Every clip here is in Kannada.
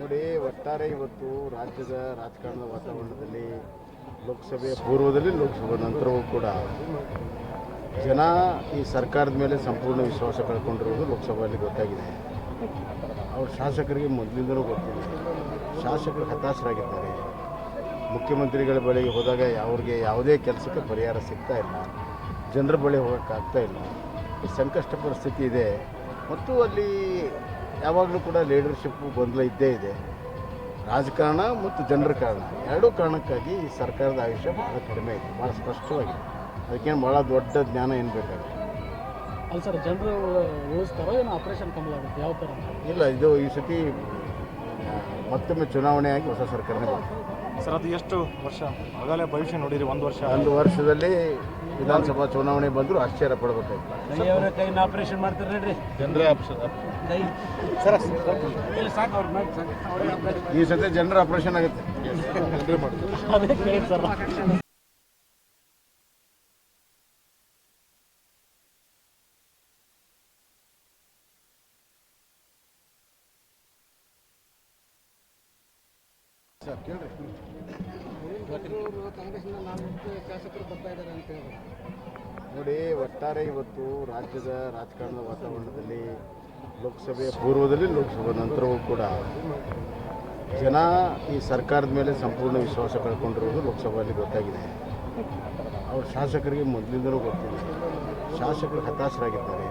ನೋಡಿ, ಒಟ್ಟಾರೆ ಇವತ್ತು ರಾಜ್ಯದ ರಾಜಕಾರಣದ ವಾತಾವರಣದಲ್ಲಿ, ಲೋಕಸಭೆಯ ಪೂರ್ವದಲ್ಲಿ ಲೋಕಸಭೆ ನಂತರವೂ ಕೂಡ ಜನ ಈ ಸರ್ಕಾರದ ಮೇಲೆ ಸಂಪೂರ್ಣ ವಿಶ್ವಾಸ ಕಳ್ಕೊಂಡಿರುವುದು ಲೋಕಸಭೆಯಲ್ಲಿ ಗೊತ್ತಾಗಿದೆ. ಅವ್ರ ಶಾಸಕರಿಗೆ ಮೊದಲಿಂದಲೂ ಗೊತ್ತಿದೆ. ಶಾಸಕರು ಹತಾಶರಾಗಿದ್ದಾರೆ. ಮುಖ್ಯಮಂತ್ರಿಗಳ ಬಳಿಗೆ ಹೋದಾಗ ಅವ್ರಿಗೆ ಯಾವುದೇ ಕೆಲಸಕ್ಕೆ ಪರಿಹಾರ ಸಿಗ್ತಾ ಇಲ್ಲ. ಜನರ ಬಳಿ ಹೋಗೋಕ್ಕಾಗ್ತಾ ಇಲ್ಲ. ಈ ಸಂಕಷ್ಟ ಪರಿಸ್ಥಿತಿ ಇದೆ. ಮತ್ತು ಅಲ್ಲಿ ಯಾವಾಗಲೂ ಕೂಡ ಲೀಡರ್ಶಿಪ್ಪು ಗೊಂದಲ ಇದ್ದೇ ಇದೆ. ರಾಜಕಾರಣ ಮತ್ತು ಜನರ ಕಾರಣ. ಎರಡೂ ಕಾರಣಕ್ಕಾಗಿ ಈ ಸರ್ಕಾರದ ಆಯುಷ್ಯ ಭಾಳ ಕಡಿಮೆ ಇದೆ. ಭಾಳ ಸ್ಪಷ್ಟವಾಗಿದೆ. ಅದಕ್ಕೇನು ಭಾಳ ದೊಡ್ಡ ಜ್ಞಾನ ಏನು ಬೇಕಾಗುತ್ತೆ? ಅಲ್ಲಿ ಸರ್ ಜನರು ಉಳಿಸ್ತಾರೋ ಏನೋ ಆಪರೇಷನ್ ಕಮ್ಮಿ ಆಗುತ್ತೆ. ಯಾವ ಥರ? ಇಲ್ಲ ಇದು ಈ ಸತಿ ಮತ್ತೊಮ್ಮೆ ಚುನಾವಣೆಯಾಗಿ ಹೊಸ ಸರ್ಕಾರನೇ ಬರ್ತದೆ ಸರ್ ಅದು ಎಷ್ಟು ವರ್ಷ? ಆಗಲೇ ಭವಿಷ್ಯ ನೋಡಿರಿ ಒಂದು ವರ್ಷ. ಒಂದು ವರ್ಷದಲ್ಲಿ ವಿಧಾನಸಭಾ ಚುನಾವಣೆ ಬಂದರೂ ಆಶ್ಚರ್ಯ ಪಡಬೇಕಾಯ್ತು. ಕೈಯವರ ಕೈನ ಆಪರೇಷನ್ ಮಾಡ್ತಾರೆ ನೋಡ್ರಿ. ಜನರ ಈ ಸತಿ ಜನರ ಆಪರೇಷನ್ ಆಗುತ್ತೆ. ಸರ್ ಸರ್ ಕೇಳ್ರಿ ಕಾಂಗ್ರೆಸ್ನ ನಾಲ್ಕು ಶಾಸಕರು ಬರ್ತಾ ಇದ್ದಾರೆ ಅಂತ ಹೇಳಿ ನೋಡಿ ಒಟ್ಟಾರೆ ಇವತ್ತು ರಾಜ್ಯದ ರಾಜಕಾರಣದ ವಾತಾವರಣದಲ್ಲಿ ಲೋಕಸಭೆಯ ಪೂರ್ವದಲ್ಲಿ ಲೋಕಸಭೆ ನಂತರವೂ ಕೂಡ ಜನ ಈ ಸರ್ಕಾರದ ಮೇಲೆ ಸಂಪೂರ್ಣ ವಿಶ್ವಾಸ ಕಳ್ಕೊಂಡಿರೋದು ಲೋಕಸಭೆಯಲ್ಲಿ ಗೊತ್ತಾಗಿದೆ. ಅವ್ರ ಶಾಸಕರಿಗೆ ಮೊದಲಿಂದಲೂ ಗೊತ್ತಿದೆ. ಶಾಸಕರು ಹತಾಶರಾಗಿದ್ದಾರೆ.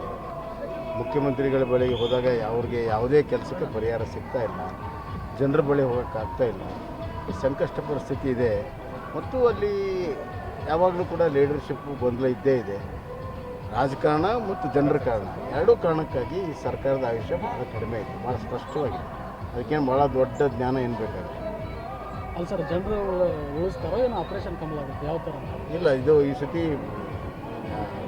ಮುಖ್ಯಮಂತ್ರಿಗಳ ಬಳಿಗೆ ಹೋದಾಗ ಅವ್ರಿಗೆ ಯಾವುದೇ ಕೆಲಸಕ್ಕೆ ಪರಿಹಾರ ಸಿಗ್ತಾ ಇಲ್ಲ. ಜನರ ಬಳಿ ಹೋಗೋಕ್ಕಾಗ್ತಾ ಇಲ್ಲ. ಈ ಸಂಕಷ್ಟ ಪರಿಸ್ಥಿತಿ ಇದೆ. ಮತ್ತು ಅಲ್ಲಿ ಯಾವಾಗಲೂ ಕೂಡ ಲೀಡರ್ಶಿಪ್ಪು ಗೊಂದಲ ಇದ್ದೇ ಇದೆ. ರಾಜಕಾರಣ ಮತ್ತು ಜನರ ಕಾರಣ. ಎರಡೂ ಕಾರಣಕ್ಕಾಗಿ ಈ ಸರ್ಕಾರದ ಆಯುಷ್ಯ ಭಾಳ ಕಡಿಮೆ ಇದೆ. ಭಾಳ ಸ್ಪಷ್ಟವಾಗಿದೆ. ಅದಕ್ಕೇನು ಭಾಳ ದೊಡ್ಡ ಜ್ಞಾನ ಏನು ಬೇಕಾಗುತ್ತೆ ಅಲ್ಲಿ ಸರ್ ಜನರು ಉಳಿಸ್ತಾರೋ ಏನೋ ಆಪರೇಷನ್ ಕಮಲ ಆಗುತ್ತೆ? ಯಾವ ಥರ? ಇಲ್ಲ ಇದು ಈ ಸತಿ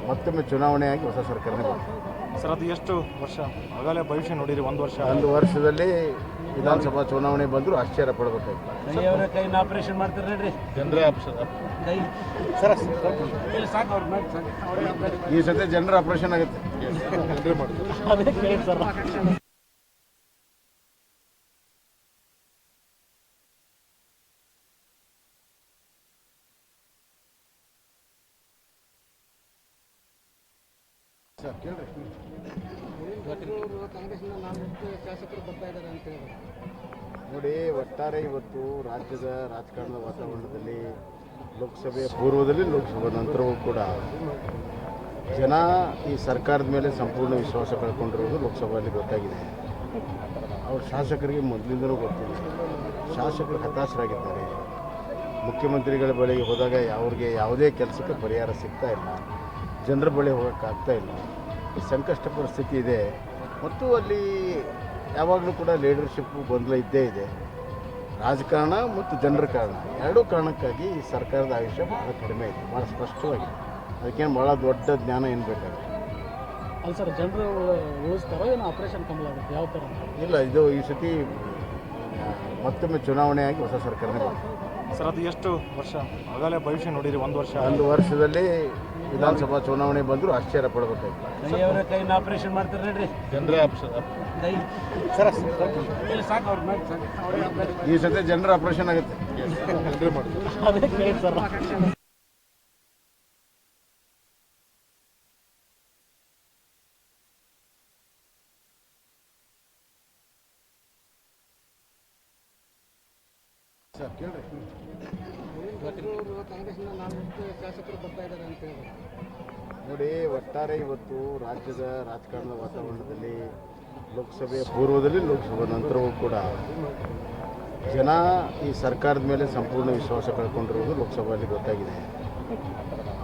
ಮತ್ತೊಮ್ಮೆ ಚುನಾವಣೆ ಚುನಾವಣೆಯಾಗಿ ಹೊಸ ಸರ್ಕಾರನೇ ಬರ್ತದೆ ಸರ್ ಅದು ಎಷ್ಟು ವರ್ಷ? ಆಗಲೇ ಭವಿಷ್ಯ ನೋಡಿರಿ ಒಂದು ವರ್ಷ. ಒಂದು ವರ್ಷದಲ್ಲಿ ವಿಧಾನಸಭಾ ಚುನಾವಣೆ ಬಂದರೂ ಆಶ್ಚರ್ಯ ಪಡಬೇಕಾಯ್ತು. ಕೈನ ಆಪರೇಷನ್ ಮಾಡ್ತಾರೆ ನೋಡ್ರಿ. ಜನರೇ ಕೈ. ಸರ್ ಇಲ್ಲಿ ಸಾಕು ಅವ್ರ ಮೇಲೆ ಸಾಕು. ಅವ್ರೇ ಈ ಸತಿ ಜನರ ಆಪರೇಷನ್ ಆಗುತ್ತೆ. ಅದೇ ಕೇಳಿ ಸರ್. ಸರ್ ಕೇಳ್ರಿ. ನೋಡಿ, ಒಟ್ಟಾರೆ ಇವತ್ತು ರಾಜ್ಯದ ರಾಜಕಾರಣದ ವಾತಾವರಣದಲ್ಲಿ ಲೋಕಸಭೆಯ ಪೂರ್ವದಲ್ಲಿ ಲೋಕಸಭಾ, ನಂತರವೂ ಕೂಡ ಜನ ಈ ಸರ್ಕಾರದ ಮೇಲೆ ಸಂಪೂರ್ಣ ವಿಶ್ವಾಸ ಕಳ್ಕೊಂಡಿರೋದು ಲೋಕಸಭೆಯಲ್ಲಿ ಗೊತ್ತಾಗಿದೆ. ಅವ್ರ ಶಾಸಕರಿಗೆ ಮೊದಲಿಂದಲೂ ಗೊತ್ತಿದೆ. ಶಾಸಕರು ಹತಾಶರಾಗಿದ್ದಾರೆ. ಮುಖ್ಯಮಂತ್ರಿಗಳ ಬಳಿಗೆ ಹೋದಾಗ ಅವ್ರಿಗೆ ಯಾವುದೇ ಕೆಲಸಕ್ಕೆ ಪರಿಹಾರ ಸಿಗ್ತಾ ಇಲ್ಲ. ಜನರ ಬಳಿ ಹೋಗೋಕ್ಕಾಗ್ತಾ ಇಲ್ಲ. ಸಂಕಷ್ಟ ಪರಿಸ್ಥಿತಿ ಇದೆ. ಮತ್ತು ಅಲ್ಲಿ ಯಾವಾಗಲೂ ಕೂಡ ಲೀಡರ್ಶಿಪ್ಪು ಗೊಂದಲ ಇದ್ದೇ ಇದೆ. ರಾಜಕಾರಣ ಮತ್ತು ಜನರ ಕಾರಣ. ಎರಡೂ ಕಾರಣಕ್ಕಾಗಿ ಈ ಸರ್ಕಾರದ ಆಯುಷ್ಯ ಭಾಳ ಕಡಿಮೆ ಇದೆ. ಭಾಳ ಸ್ಪಷ್ಟವಾಗಿದೆ. ಅದಕ್ಕೇನು ಭಾಳ ದೊಡ್ಡ ಜ್ಞಾನ ಏನು ಬೇಕಾಗುತ್ತೆ? ಅಲ್ಲ ಸರ್ ಜನರು ಉಳಿಸ್ತಾರೋ ಏನು ಆಪರೇಷನ್ ಕಮಲ ಆಗುತ್ತೆ? ಯಾವ ಥರ? ಇಲ್ಲ ಇದು ಈ ಸತಿ ಮತ್ತೊಮ್ಮೆ ಚುನಾವಣೆಯಾಗಿ ಹೊಸ ಸರ್ಕಾರನೇ ಬರ್ತದೆ ಸರ್ ಅದು ಎಷ್ಟು ವರ್ಷ? ಆಗಲೇ ಭವಿಷ್ಯ ನೋಡಿರಿ ಒಂದು ವರ್ಷ. ಒಂದು ವರ್ಷದಲ್ಲಿ ವಿಧಾನಸಭಾ ಚುನಾವಣೆ ಬಂದರೂ ಆಶ್ಚರ್ಯ ಪಡಬೇಕಾಯ್ತು. ಕೈಯವರ ಕೈನ ಆಪರೇಷನ್ ಮಾಡ್ತಾರೆ ನೋಡ್ರಿ? ಜನರೇ ಕೈ ಸರ್ ಈ ಸತಿ ಜನರ ಆಪರೇಷನ್ ಆಗುತ್ತೆ. ಸರ್ ಸರ್ ಕೇಳ್ರಿ ಕಾಂಗ್ರೆಸ್ನ ನಾಲ್ಕು ಶಾಸಕರು ಬರ್ತಾ ಇದ್ದಾರೆ ಅಂತ ಹೇಳಿ ನೋಡಿ ಒಟ್ಟಾರೆ ಇವತ್ತು ರಾಜ್ಯದ ರಾಜಕಾರಣದ ವಾತಾವರಣದಲ್ಲಿ ಲೋಕಸಭೆಯ ಪೂರ್ವದಲ್ಲಿ ಲೋಕಸಭೆ ನಂತರವೂ ಕೂಡ ಜನ ಈ ಸರ್ಕಾರದ ಮೇಲೆ ಸಂಪೂರ್ಣ ವಿಶ್ವಾಸ ಕಳ್ಕೊಂಡಿರೋದು ಲೋಕಸಭೆಯಲ್ಲಿ ಗೊತ್ತಾಗಿದೆ.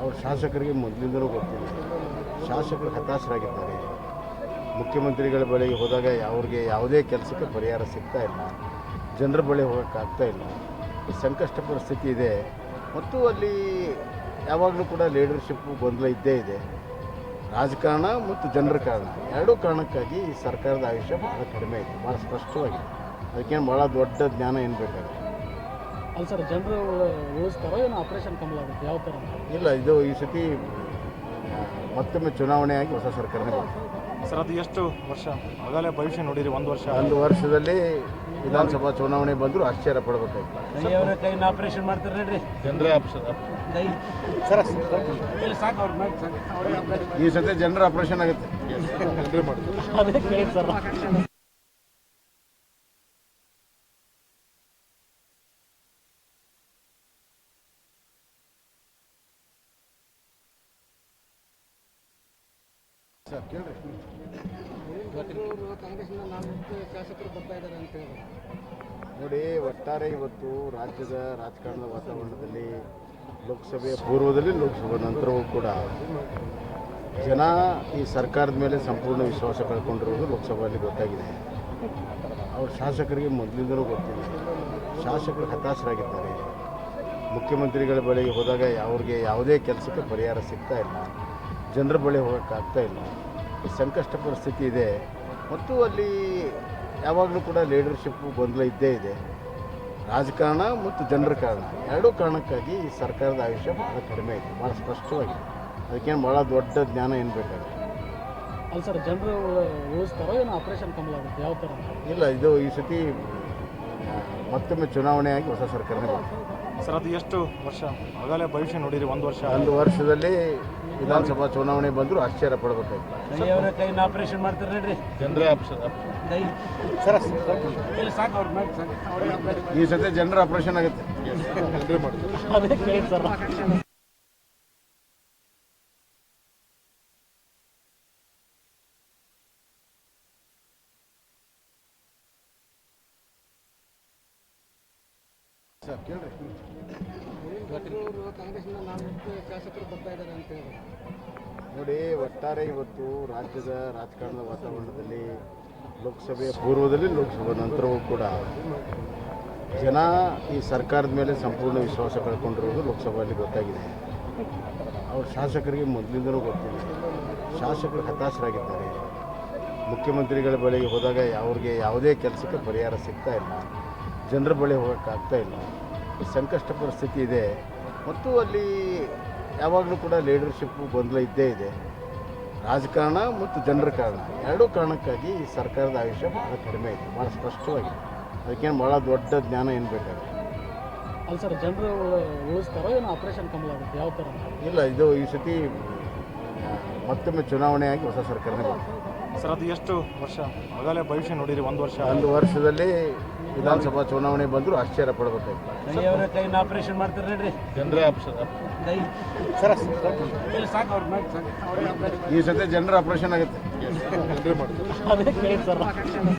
ಅವ್ರ ಶಾಸಕರಿಗೆ ಮೊದಲಿಂದಲೂ ಗೊತ್ತಿದೆ ಶಾಸಕರು ಹತಾಶರಾಗಿದ್ದಾರೆ. ಮುಖ್ಯಮಂತ್ರಿಗಳ ಬಳಿಗೆ ಹೋದಾಗ ಅವ್ರಿಗೆ ಯಾವುದೇ ಕೆಲಸಕ್ಕೆ ಪರಿಹಾರ ಸಿಗ್ತಾ ಇಲ್ಲ. ಜನರ ಬಳಿ ಹೋಗೋಕ್ಕಾಗ್ತಾ ಇಲ್ಲ. ಈ ಸಂಕಷ್ಟ ಪರಿಸ್ಥಿತಿ ಇದೆ. ಮತ್ತು ಅಲ್ಲಿ ಯಾವಾಗಲೂ ಕೂಡ ಲೀಡರ್ಶಿಪ್ಪು ಗೊಂದಲ ಇದ್ದೇ ಇದೆ. ರಾಜಕಾರಣ ಮತ್ತು ಜನರ ಕಾರಣ. ಎರಡೂ ಕಾರಣಕ್ಕಾಗಿ ಈ ಸರ್ಕಾರದ ಆಯುಷ್ಯ ಭಾಳ ಕಡಿಮೆ ಇದೆ. ಭಾಳ ಸ್ಪಷ್ಟವಾಗಿದೆ. ಅದಕ್ಕೇನು ಭಾಳ ದೊಡ್ಡ ಜ್ಞಾನ ಏನು ಬೇಕಾಗುತ್ತೆ? ಅಲ್ಲಿ ಸರ್ ಜನರು ಉಳಿಸ್ತಾರೋ ಏನು ಆಪರೇಷನ್ ಕಮಲ ಆಗುತ್ತೆ? ಯಾವ ಥರ? ಇಲ್ಲ ಇದು ಈ ಸತಿ ಮತ್ತೊಮ್ಮೆ ಚುನಾವಣೆ ಆಗಿ ಹೊಸ ಸರ್ಕಾರನೇ ಬರ್ತದೆ ಸರ್ ಅದು ಎಷ್ಟು ವರ್ಷ? ಆಗಲೇ ಭವಿಷ್ಯ ನೋಡಿರಿ ಒಂದು ವರ್ಷ. ಒಂದು ವರ್ಷದಲ್ಲಿ ವಿಧಾನಸಭಾ ಚುನಾವಣೆ ಬಂದರೂ ಆಶ್ಚರ್ಯ ಪಡಬೇಕಾಗಿತ್ತು ಅವರ ಕೈನ ಆಪರೇಷನ್ ಮಾಡ್ತಾರೆ ನೋಡ್ರಿ? ಜನರ ಈ ಸತಿ ಜನರ ಆಪರೇಷನ್ ಆಗುತ್ತೆ. ಮಾಡ್ತಾರೆ. ಸರ್. ನೋಡಿ, ಒಟ್ಟಾರೆ ಇವತ್ತು ರಾಜ್ಯದ ರಾಜಕಾರಣದ ವಾತಾವರಣದಲ್ಲಿ ಲೋಕಸಭೆಯ ಪೂರ್ವದಲ್ಲಿ, ಲೋಕಸಭೆ ನಂತರವೂ ಕೂಡ ಜನ ಈ ಸರ್ಕಾರದ ಮೇಲೆ ಸಂಪೂರ್ಣ ವಿಶ್ವಾಸ ಕಳ್ಕೊಂಡಿರುವುದು ಲೋಕಸಭೆಯಲ್ಲಿ ಗೊತ್ತಾಗಿದೆ. ಅವ್ರ ಶಾಸಕರಿಗೆ ಮೊದಲಿಂದಲೂ ಗೊತ್ತಿದೆ. ಶಾಸಕರು ಹತಾಶರಾಗಿದ್ದಾರೆ. ಮುಖ್ಯಮಂತ್ರಿಗಳ ಬಳಿಗೆ ಹೋದಾಗ ಅವ್ರಿಗೆ ಯಾವುದೇ ಕೆಲಸಕ್ಕೆ ಪರಿಹಾರ ಸಿಗ್ತಾ ಇಲ್ಲ. ಜನರ ಬಳಿ ಹೋಗೋಕ್ಕಾಗ್ತಾ ಇಲ್ಲ. ಸಂಕಷ್ಟ ಪರಿಸ್ಥಿತಿ ಇದೆ. ಮತ್ತು ಅಲ್ಲಿ ಯಾವಾಗಲೂ ಕೂಡ ಲೀಡರ್ಶಿಪ್ಪು ಗೊಂದಲ ಇದ್ದೇ ಇದೆ. ರಾಜಕಾರಣ ಮತ್ತು ಜನರ ಕಾರಣ. ಎರಡೂ ಕಾರಣಕ್ಕಾಗಿ ಈ ಸರ್ಕಾರದ ಆಯುಷ್ಯ ಭಾಳ ಕಡಿಮೆ ಇದೆ. ಭಾಳ ಸ್ಪಷ್ಟವಾಗಿದೆ. ಅದಕ್ಕೇನು ಭಾಳ ದೊಡ್ಡ ಜ್ಞಾನ ಏನು ಬೇಕಾಗುತ್ತೆ ಅಲ್ಲ ಸರ್ ಜನರು ಉಳಿಸ್ತಾರೋ ಏನೋ ಆಪರೇಷನ್ ಕಮಲ ಆಗುತ್ತೆ? ಯಾವ ಥರ? ಇಲ್ಲ ಇದು ಈ ಸತಿ ಮತ್ತೊಮ್ಮೆ ಚುನಾವಣೆ ಆಗಿ ಹೊಸ ಸರ್ಕಾರನೇ ಬರ್ತದೆ ಸರ್ ಅದು ಎಷ್ಟು ವರ್ಷ? ಆಗಲೇ ಭವಿಷ್ಯ ನೋಡಿರಿ ಒಂದು ವರ್ಷ. ಒಂದು ವರ್ಷದಲ್ಲಿ ವಿಧಾನಸಭಾ ಚುನಾವಣೆ ಬಂದರೂ ಆಶ್ಚರ್ಯ ಪಡಬೇಕಾಗುತ್ತೆ ಆಪರೇಷನ್ ಮಾಡ್ತಾರೆ ನೋಡ್ರಿ. ಜನರೇ ಕೈ ಸರ್ ಇಲ್ಲಿ ಸಾಕು ಅವ್ರ ಮೇಲೆ ಸಾಕು. ಈ ಸತಿ ಜನರ ಆಪರೇಷನ್ ಆಗುತ್ತೆ. ಸರ್ ಕೇಳ್ರಿ. ನೋಡಿ, ಒಟ್ಟಾರೆ ಇವತ್ತು ರಾಜ್ಯದ ರಾಜಕಾರಣದ ವಾತಾವರಣದಲ್ಲಿ ಲೋಕಸಭೆಯ ಪೂರ್ವದಲ್ಲಿ ಲೋಕಸಭಾ ನಂತರವೂ ಕೂಡ ಜನ ಈ ಸರ್ಕಾರದ ಮೇಲೆ ಸಂಪೂರ್ಣ ವಿಶ್ವಾಸ ಕಳ್ಕೊಂಡಿರೋದು ಲೋಕಸಭೆಯಲ್ಲಿ ಗೊತ್ತಾಗಿದೆ. ಅವ್ರ ಶಾಸಕರಿಗೆ ಮೊದಲಿಂದಲೂ ಗೊತ್ತಿಲ್ಲ. ಶಾಸಕರು ಹತಾಶರಾಗಿದ್ದಾರೆ. ಮುಖ್ಯಮಂತ್ರಿಗಳ ಬಳಿಗೆ ಹೋದಾಗ ಅವ್ರಿಗೆ ಯಾವುದೇ ಕೆಲಸಕ್ಕೆ ಪರಿಹಾರ ಸಿಗ್ತಾ ಇಲ್ಲ. ಜನರ ಬಳಿ ಹೋಗೋಕ್ಕಾಗ್ತಾ ಇಲ್ಲ. ಸಂಕಷ್ಟ ಪರಿಸ್ಥಿತಿ ಇದೆ. ಮತ್ತು ಅಲ್ಲಿ ಯಾವಾಗಲೂ ಕೂಡ ಲೀಡರ್ಶಿಪ್ಪು ಗೊಂದಲ ಇದ್ದೇ ಇದೆ. ರಾಜಕಾರಣ ಮತ್ತು ಜನರ ಕಾರಣ. ಎರಡೂ ಕಾರಣಕ್ಕಾಗಿ ಈ ಸರ್ಕಾರದ ಆಯುಷ್ಯ ಭಾಳ ಕಡಿಮೆ ಇದೆ. ಭಾಳ ಸ್ಪಷ್ಟವಾಗಿದೆ. ಅದಕ್ಕೇನು ಭಾಳ ದೊಡ್ಡ ಜ್ಞಾನ ಏನು ಬೇಕಾಗುತ್ತೆ ಅಲ್ಲ ಸರ್ ಜನರು ಉಳಿಸ್ತಾರೋ ಏನೋ ಆಪರೇಷನ್ ಕಮಲ ಆಗುತ್ತೆ? ಯಾವ ಥರ? ಇಲ್ಲ ಇದು ಈ ಸತಿ ಮತ್ತೊಮ್ಮೆ ಚುನಾವಣೆ ಆಗಿ ಹೊಸ ಸರ್ಕಾರನೇ ಬರ್ತದೆ ಸರ್ ಅದು ಎಷ್ಟು ವರ್ಷ? ಮೊದಲೇ ಭವಿಷ್ಯ ನೋಡಿರಿ ಒಂದು ವರ್ಷ. ಒಂದು ವರ್ಷದಲ್ಲಿ ವಿಧಾನಸಭಾ ಚುನಾವಣೆ ಬಂದರೂ ಆಶ್ಚರ್ಯ ಕೈನ ಆಪರೇಷನ್ ಮಾಡ್ತಾರೆ ನೋಡ್ರಿ. ಜನರ ಕೈ ಸರ್ ಇಲ್ಲಿ ಸಾಕು ಅವ್ರ ಮೇಲೆ ಸಾಕು. ಈ ಸತಿ ಜನರ ಆಪರೇಷನ್ ಆಗುತ್ತೆ. ಅದೇ ಕೇಳಿ ಸರ್.